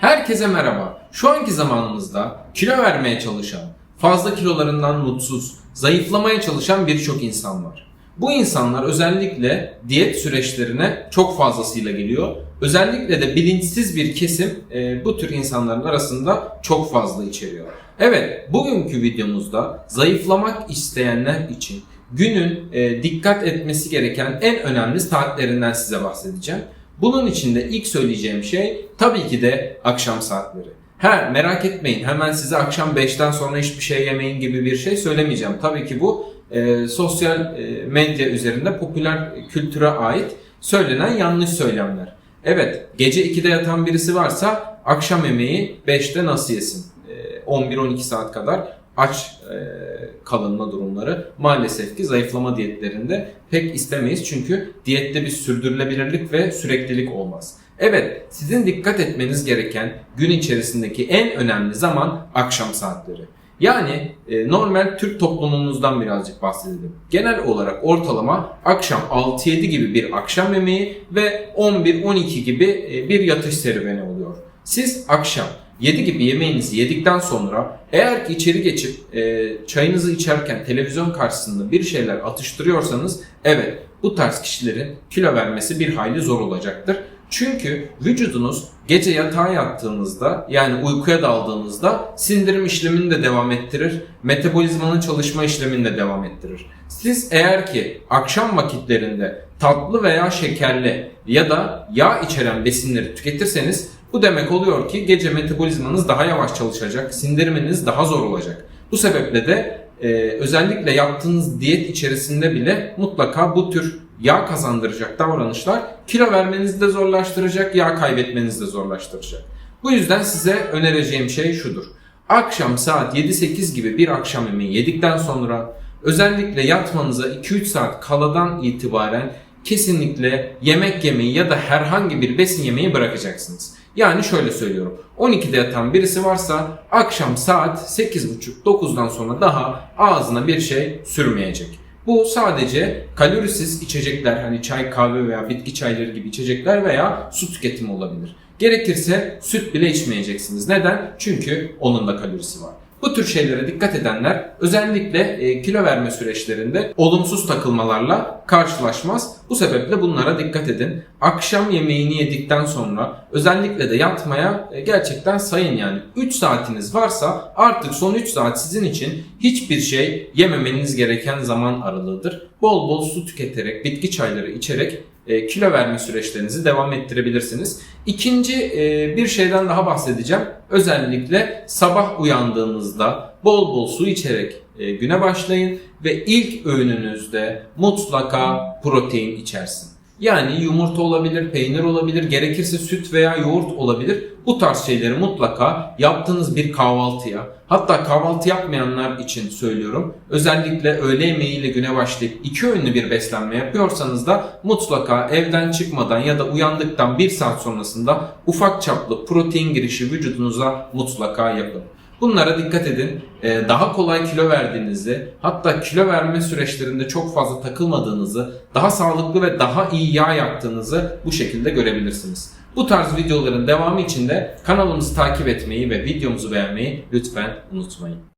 Herkese merhaba. Şu anki zamanımızda kilo vermeye çalışan, fazla kilolarından mutsuz, zayıflamaya çalışan birçok insan var. Bu insanlar özellikle diyet süreçlerine çok fazlasıyla geliyor. Özellikle de bilinçsiz bir kesim e, bu tür insanların arasında çok fazla içeriyor. Evet, bugünkü videomuzda zayıflamak isteyenler için günün e, dikkat etmesi gereken en önemli saatlerinden size bahsedeceğim. Bunun için de ilk söyleyeceğim şey tabii ki de akşam saatleri. Ha merak etmeyin hemen size akşam 5'ten sonra hiçbir şey yemeyin gibi bir şey söylemeyeceğim. Tabii ki bu e, sosyal e, medya üzerinde popüler kültüre ait söylenen yanlış söylemler. Evet gece 2'de yatan birisi varsa akşam yemeği 5'te nasıl yesin? E, 11-12 saat kadar aç e, kalınma durumları maalesef ki zayıflama diyetlerinde pek istemeyiz. Çünkü diyette bir sürdürülebilirlik ve süreklilik olmaz. Evet, sizin dikkat etmeniz gereken gün içerisindeki en önemli zaman akşam saatleri. Yani e, normal Türk toplumumuzdan birazcık bahsedelim. Genel olarak ortalama akşam 6-7 gibi bir akşam yemeği ve 11-12 gibi e, bir yatış serüveni oluyor. Siz akşam 7 gibi yemeğinizi yedikten sonra eğer ki içeri geçip e, çayınızı içerken televizyon karşısında bir şeyler atıştırıyorsanız evet bu tarz kişilerin kilo vermesi bir hayli zor olacaktır. Çünkü vücudunuz gece yatağa yattığınızda yani uykuya daldığınızda sindirim işlemini de devam ettirir, metabolizmanın çalışma işlemini de devam ettirir. Siz eğer ki akşam vakitlerinde tatlı veya şekerli ya da yağ içeren besinleri tüketirseniz bu demek oluyor ki gece metabolizmanız daha yavaş çalışacak, sindiriminiz daha zor olacak. Bu sebeple de e, özellikle yaptığınız diyet içerisinde bile mutlaka bu tür yağ kazandıracak davranışlar kilo vermenizi de zorlaştıracak, yağ kaybetmenizi de zorlaştıracak. Bu yüzden size önereceğim şey şudur. Akşam saat 7-8 gibi bir akşam yemeği yedikten sonra özellikle yatmanıza 2-3 saat kaladan itibaren kesinlikle yemek yemeyi ya da herhangi bir besin yemeyi bırakacaksınız. Yani şöyle söylüyorum. 12'de yatan birisi varsa akşam saat 8.30-9'dan sonra daha ağzına bir şey sürmeyecek. Bu sadece kalorisiz içecekler hani çay, kahve veya bitki çayları gibi içecekler veya su tüketimi olabilir. Gerekirse süt bile içmeyeceksiniz. Neden? Çünkü onun da kalorisi var. Bu tür şeylere dikkat edenler özellikle e, kilo verme süreçlerinde olumsuz takılmalarla karşılaşmaz. Bu sebeple bunlara dikkat edin. Akşam yemeğini yedikten sonra özellikle de yatmaya e, gerçekten sayın yani. 3 saatiniz varsa artık son 3 saat sizin için hiçbir şey yememeniz gereken zaman aralığıdır. Bol bol su tüketerek, bitki çayları içerek e, kilo verme süreçlerinizi devam ettirebilirsiniz. İkinci e, bir şeyden daha bahsedeceğim. Özellikle sabah uyandığınızda bol bol su içerek e, güne başlayın ve ilk öğününüzde mutlaka protein içersin. Yani yumurta olabilir, peynir olabilir, gerekirse süt veya yoğurt olabilir. Bu tarz şeyleri mutlaka yaptığınız bir kahvaltıya, hatta kahvaltı yapmayanlar için söylüyorum. Özellikle öğle yemeğiyle güne başlayıp iki öğünlü bir beslenme yapıyorsanız da mutlaka evden çıkmadan ya da uyandıktan bir saat sonrasında ufak çaplı protein girişi vücudunuza mutlaka yapın. Bunlara dikkat edin. Ee, Daha kolay kilo verdiğinizi, hatta kilo verme süreçlerinde çok fazla takılmadığınızı, daha sağlıklı ve daha iyi yağ yaktığınızı bu şekilde görebilirsiniz. Bu tarz videoların devamı için de kanalımızı takip etmeyi ve videomuzu beğenmeyi lütfen unutmayın.